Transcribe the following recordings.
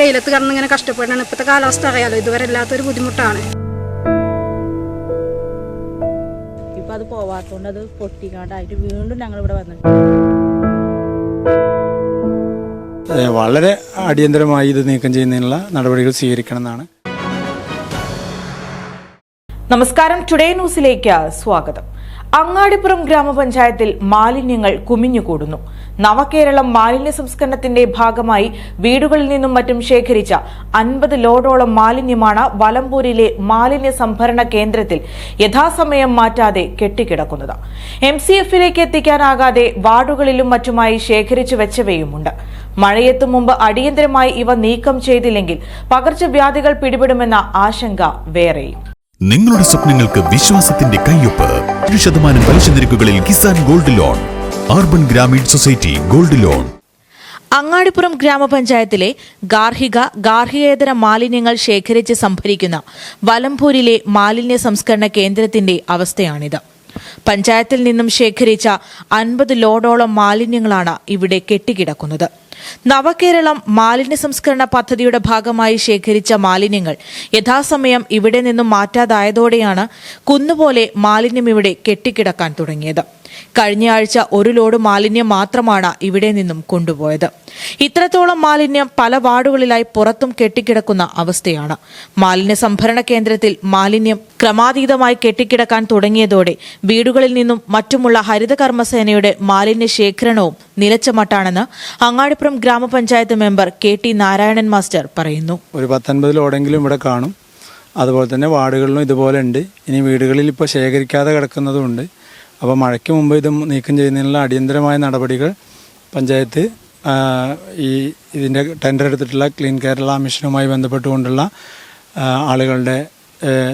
വെയിലത്ത് കിടന്ന് ഇങ്ങനെ കഷ്ടപ്പെടണം ഇപ്പോഴത്തെ കാലാവസ്ഥ അറിയാലോ ഇതുവരെ ഇല്ലാത്തൊരു ബുദ്ധിമുട്ടാണ്. ഇപ്പം അത് പോവാത്തതുകൊണ്ട് അത് പൊട്ടിക്കാണ്ടായിട്ട് വീണ്ടും ഞങ്ങൾ ഇവിടെ വന്നു വളരെ അടിയന്തരമായി ഇത് നീക്കം ചെയ്യുന്നതിനുള്ള നടപടികൾ സ്വീകരിക്കണമെന്നാണ്. നമസ്കാരം. ടുഡേ ന്യൂസിലേക്ക് സ്വാഗതം. അങ്ങാടിപ്പുറം ഗ്രാമപഞ്ചായത്തിൽ മാലിന്യങ്ങൾ കുമിഞ്ഞുകൂടുന്നു. നവകേരളം മാലിന്യ സംസ്കരണത്തിന്റെ ഭാഗമായി വീടുകളിൽ നിന്നും മറ്റും ശേഖരിച്ച അൻപത് ലോഡോളം മാലിന്യമാണ് വലമ്പൂരിലെ മാലിന്യ സംഭരണ കേന്ദ്രത്തിൽ യഥാസമയം മാറ്റാതെ കെട്ടിക്കിടക്കുന്നത്. എം സി എഫിലേക്ക് എത്തിക്കാനാകാതെ വാർഡുകളിലും മറ്റുമായി ശേഖരിച്ചു വെച്ചവയുമുണ്ട്. മഴയെത്തും മുമ്പ് അടിയന്തരമായി ഇവ നീക്കം ചെയ്തില്ലെങ്കിൽ പകർച്ചവ്യാധികൾ പിടിപെടുമെന്ന ആശങ്ക വേറെയും. നിങ്ങളുടെ സ്വപ്നങ്ങൾക്ക് വിശ്വാസത്തിന്റെ കയ്യൊപ്പ്. ഒരു ശതമാനം പലിശ നിരക്കുകളിൽ Kisan gold loan. Urban Grameen society gold loan Angadippuram ഗ്രാമപഞ്ചായത്തിലെ ഗാർഹിക ഗാർഹികേതര മാലിന്യങ്ങൾ ശേഖരിച്ച് സംഭരിക്കുന്ന വലംപൂരിലെ മാലിന്യ സംസ്കരണ കേന്ദ്രത്തിന്റെ അവസ്ഥയാണിത്. പഞ്ചായത്തിൽ നിന്നും ശേഖരിച്ച അൻപത് ലോഡോളം മാലിന്യങ്ങളാണ് ഇവിടെ കെട്ടിക്കിടക്കുന്നത്. നവകേരളം മാലിന്യ സംസ്കരണ പദ്ധതിയുടെ ഭാഗമായി ശേഖരിച്ച മാലിന്യങ്ങൾ യഥാസമയം ഇവിടെ നിന്നും മാറ്റാതായതോടെയാണ് കുന്നുപോലെ മാലിന്യം ഇവിടെ കെട്ടിക്കിടക്കാൻ തുടങ്ങിയത്. കഴിഞ്ഞയാഴ്ച ഒരു ലോഡ് മാലിന്യം മാത്രമാണ് ഇവിടെ നിന്നും കൊണ്ടുപോയത്. ഇത്രത്തോളം മാലിന്യം പല വാർഡുകളിലായി പുറത്തും കെട്ടിക്കിടക്കുന്ന അവസ്ഥയാണ്. മാലിന്യ സംഭരണ കേന്ദ്രത്തിൽ മാലിന്യം ക്രമാതീതമായി കെട്ടിക്കിടക്കാൻ തുടങ്ങിയതോടെ വീടുകളിൽ നിന്നും മറ്റുമുള്ള ഹരിതകർമ്മസേനയുടെ മാലിന്യ ശേഖരണവും നിലച്ച മട്ടാണെന്ന് അങ്ങാടിപ്പുറം ഗ്രാമപഞ്ചായത്ത് member K T Narayanan master പറയുന്നു. ഒരു പത്തൊൻപത് ലോഡെങ്കിലും ഇവിടെ കാണും. അതുപോലെ തന്നെ വാർഡുകളിലും ഇതുപോലെ ഉണ്ട്. ഇനി വീടുകളിൽ ഇപ്പോൾ ശേഖരിക്കാതെ കിടക്കുന്നതുമുണ്ട് അപ്പോൾ മഴയ്ക്ക് മുമ്പ് ഇത് നീക്കം ചെയ്യുന്നതിനുള്ള അടിയന്തരമായ നടപടികൾ പഞ്ചായത്ത് ഈ ഇതിന്റെ ടെൻഡർ എടുത്തിട്ടുള്ള ക്ലീൻ കേരള മിഷനുമായി ബന്ധപ്പെട്ടുകൊണ്ടുള്ള ആളുകളുടെ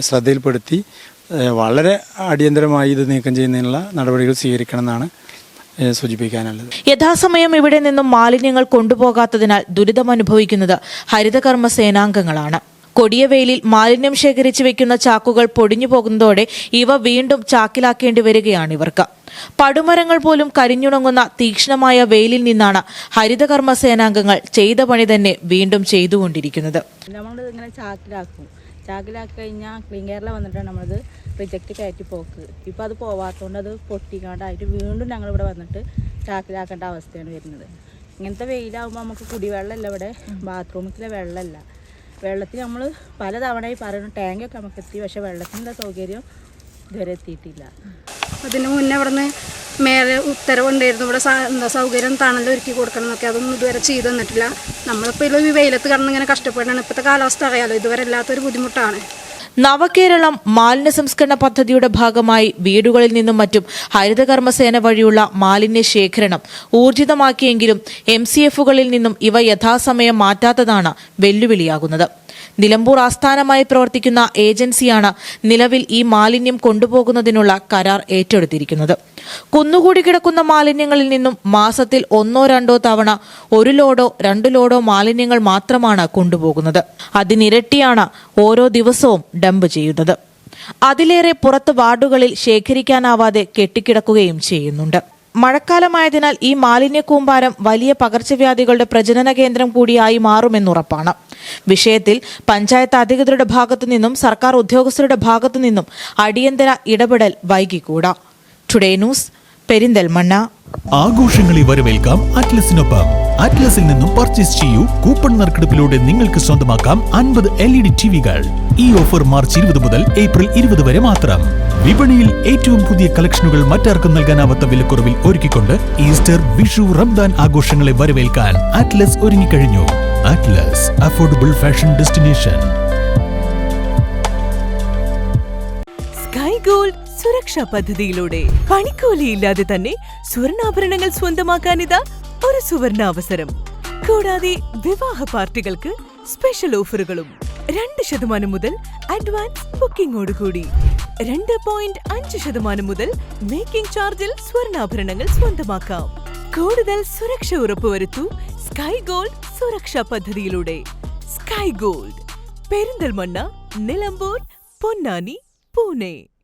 ശ്രദ്ധയിൽപ്പെടുത്തി വളരെ അടിയന്തരമായി ഇത് നീക്കം ചെയ്യുന്നതിനുള്ള നടപടികൾ സ്വീകരിക്കണമെന്നാണ് സൂചിപ്പിക്കാനുള്ളത്. യഥാസമയം ഇവിടെ നിന്നും മാലിന്യങ്ങൾ കൊണ്ടുപോകാത്തതിനാൽ ദുരിതമനുഭവിക്കുന്നത് ഹരിതകർമ്മ സേനാംഗങ്ങളാണ് കൊടിയ വെയിലിൽ മാലിന്യം ശേഖരിച്ചു വെക്കുന്ന ചാക്കുകൾ പൊടിഞ്ഞു പോകുന്നതോടെ ഇവ വീണ്ടും ചാക്കിലാക്കേണ്ടി വരികയാണ് ഇവർക്ക്. പടുമരങ്ങൾ പോലും കരിഞ്ഞുണങ്ങുന്ന തീക്ഷ്ണമായ വെയിലിൽ നിന്നാണ് ഹരിതകർമ്മ സേനാംഗങ്ങൾ ചെയ്ത പണി തന്നെ വീണ്ടും ചെയ്തുകൊണ്ടിരിക്കുന്നത്. നമ്മൾ ഇങ്ങനെ ചാക്കിലാക്കും. ചാക്കിലാക്കി കഴിഞ്ഞാൽ ക്ലീൻ കേരള വന്നിട്ടാണ് നമ്മളത് റിജക്റ്റ് കയറ്റി പോക്ക്. ഇപ്പോൾ അത് പോവാത്തതുകൊണ്ട് അത് പൊട്ടിക്കാണ്ടായിട്ട് വീണ്ടും ഞങ്ങളിവിടെ വന്നിട്ട് ചാക്കിലാക്കേണ്ട അവസ്ഥയാണ് വരുന്നത്. ഇങ്ങനത്തെ വെയിലാകുമ്പോൾ നമുക്ക് കുടിവെള്ളമല്ല ഇവിടെ. ബാത്റൂമിലെ വെള്ളമല്ല. വെള്ളത്തിൽ നമ്മൾ പല തവണയായി പറയുന്നു ടാങ്കൊക്കെ നമുക്ക് എത്തി പക്ഷേ വെള്ളത്തിന്റെ സൗകര്യം? ഇതുവരെ എത്തിയിട്ടില്ല. അതിന് മുന്നേ ഇവിടുന്ന് മേലെ ഉത്തരവുണ്ടായിരുന്നു ഇവിടെ എന്താ സൗകര്യം തണൽ ഒരുക്കി കൊടുക്കണം എന്നൊക്കെ. അതൊന്നും ഇതുവരെ ചെയ്തു തന്നിട്ടില്ല. നമ്മളിപ്പോൾ ഈ വെയിലത്ത് കടന്ന് ഇങ്ങനെ കഷ്ടപ്പെടണം ഇപ്പോഴത്തെ കാലാവസ്ഥ അറിയാലോ ഇതുവരെ ഇല്ലാത്തൊരു ബുദ്ധിമുട്ടാണ്. നവകേരളം മാലിന്യ സംസ്കരണ പദ്ധതിയുടെ ഭാഗമായി വീടുകളിൽ നിന്നും മറ്റും ഹരിതകർമ്മസേന വഴിയുള്ള മാലിന്യ ശേഖരണം ഊർജിതമാക്കിയെങ്കിലും എം നിന്നും ഇവ യഥാസമയം മാറ്റാത്തതാണ് വെല്ലുവിളിയാകുന്നത്. നിലമ്പൂർ ആസ്ഥാനമായി പ്രവർത്തിക്കുന്ന ഏജൻസിയാണ് നിലവിൽ ഈ മാലിന്യം കൊണ്ടുപോകുന്നതിനുള്ള കരാർ ഏറ്റെടുത്തിരിക്കുന്നത്. കുന്നുകൂടി കിടക്കുന്ന മാലിന്യങ്ങളിൽ നിന്നും മാസത്തിൽ ഒന്നോ രണ്ടോ തവണ ഒരു ലോഡോ രണ്ടു ലോഡോ മാലിന്യങ്ങൾ മാത്രമാണ് കൊണ്ടുപോകുന്നത്. അതിനിരട്ടിയാണ് ഓരോ ദിവസവും ഡംപ് ചെയ്യുന്നത്. അതിലേറെ പുറത്ത് വാർഡുകളിൽ ശേഖരിക്കാനാവാതെ കെട്ടിക്കിടക്കുകയും ചെയ്യുന്നുണ്ട്. മഴക്കാലമായതിനാൽ ഈ മാലിന്യ കൂമ്പാരം വലിയ പകർച്ചവ്യാധികളുടെ പ്രജനന കേന്ദ്രം കൂടിയായി മാറുമെന്നുറപ്പാണ്. വിഷയത്തിൽ പഞ്ചായത്ത് അധികൃതരുടെ ഭാഗത്തു നിന്നും സർക്കാർ ഉദ്യോഗസ്ഥരുടെ ഭാഗത്തു നിന്നും അടിയന്തര ഇടപെടൽ വൈകിക്കൂടാ. Today news Perinthalmanna. ആഘോഷങ്ങളെ വരവേൽക്കാം അറ്റ്ലസിനൊപ്പം. അറ്റ്ലസിൽ നിന്നും പർച്ചേസ് ചെയ്യൂ കൂപ്പൺ നറുക്കെടുപ്പിലൂടെ നിങ്ങൾക്ക് സ്വന്തമാക്കാം അൻപത് എൽ ഇ ഡി ടിവികൾ. ഈ ഓഫർ മാർച്ച് ഇരുപത് മുതൽ ഏപ്രിൽ ഇരുപത് വരെ മാത്രം. വിപണിയിൽ ഏറ്റവും പുതിയ കളക്ഷനുകൾ മറ്റാർക്കും നൽകാനാവാത്ത വിലക്കുറവിൽ ഒരുക്കിക്കൊണ്ട് ഈസ്റ്റർ വിഷു റംദാൻ ആഘോഷങ്ങളെ വരവേൽക്കാൻ അറ്റ്ലസ് ഒരുങ്ങിക്കഴിഞ്ഞു. Atlas affordable fashion destination Sky Gold സുരക്ഷാ പദ്ധതിയിലൂടെ പണിക്കൂലിയില്ലാതെ തന്നെ സ്വർണാഭരണങ്ങൾ സ്വന്തമാക്കാൻ ഇതാ ഒരു സുവർണാവസരം. കൂടാതെ വിവാഹ പാർട്ടികൾക്ക് സ്പെഷ്യൽ ഓഫറുകളും രണ്ട് ശതമാനം മുതൽ അഡ്വാൻസ് ബുക്കിംഗോടുകൂടി രണ്ട് പോയിന്റ് അഞ്ച് ശതമാനം മുതൽ മേക്കിംഗ് ചാർജിൽ സ്വർണാഭരണങ്ങൾ സ്വന്തമാക്കാം. കൂടുതൽ സുരക്ഷ ഉറപ്പുവരുത്തൂ സ്കൈ ഗോൾഡ് സുരക്ഷാ പദ്ധതിയിലൂടെ സ്കൈ ഗോൾഡ് പെരിന്തൽമണ്ണ നിലമ്പൂർ പൊന്നാനി പൂനെ.